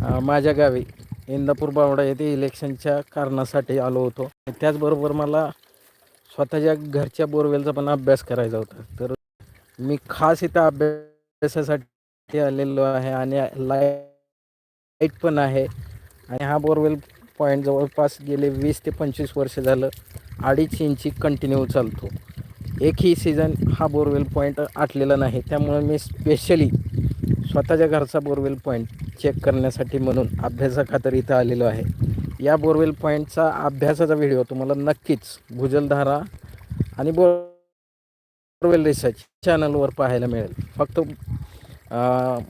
माझ्या गावी इंदापूर बावडा येथे इलेक्शनच्या कारणासाठी आलो होतो. त्याचबरोबर मला स्वतःच्या घरच्या बोरवेलचा पण अभ्यास करायचा होता. तर मी खास इथं अभ्यासासाठी आलेलो आहे आणि लाइट पण आहे. आणि हा बोरवेल पॉईंट जवळपास गेले वीस ते पंचवीस वर्ष झालं अडीच इंची कंटिन्यू चालतो. एकही सीझन हा बोरवेल पॉईंट आटलेला नाही. त्यामुळे मी स्पेशली स्वतःच्या घरचा बोरवेल पॉईंट चेक करण्यासाठी म्हणून अभ्यासाखातर इथं आलेलो आहे. या बोरवेल पॉईंटचा अभ्यासाचा व्हिडिओ तुम्हाला नक्कीच भुजलधारा आणि बोर बोरवेल रिसर्च चॅनलवर पाहायला मिळेल. फक्त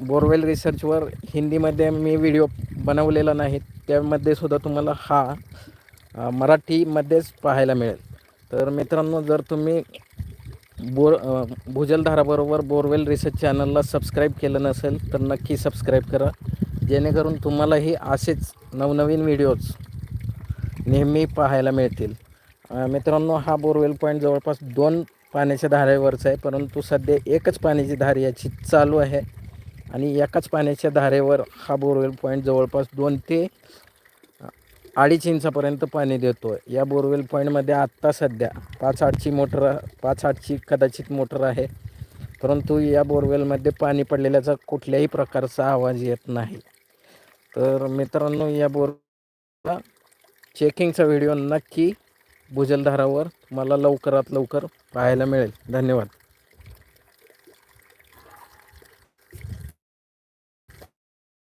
बोरवेल रिसर्चवर हिंदीमध्ये मी व्हिडिओ बनवलेला नाही त्यामध्ये सुद्धा तुम्हाला हा मराठीमध्येच पाहायला मिळेल. तर मित्रांनो जर तुम्ही बोर भूजलधाराबरोबर भुजलधाराबरोबर बोरवेल रिसर्च चॅनलला सबस्क्राईब केलं नसेल तर नक्की सबस्क्राईब करा. जेणेकरून तुम्हालाही असेच नवनवीन व्हिडिओज नेहमी पाहायला मिळतील. मित्रांनो हा बोरवेल पॉईंट जवळपास दोन पाण्याच्या धारेवरचा आहे परंतु सध्या एकच पाण्याची धार याची चालू आहे आणि एकाच पाण्याच्या धारेवर हा बोरवेल पॉईंट जवळपास दोन ते अडीच इंचापर्यंत पाणी देतो आहे या बोरवेल पॉईंटमध्ये आत्ता सध्या पाच आठची मोटर पाच आठची कदाचित मोटर आहे. परंतु या बोरवेलमध्ये पाणी पडलेल्याचा कुठल्याही प्रकारचा आवाज येत नाही. तर मित्रांनो या बोरला चेकिंगचा व्हिडिओ नक्की भुजलधारावर मला लवकरात लवकर पाहायला मिळेल. धन्यवाद.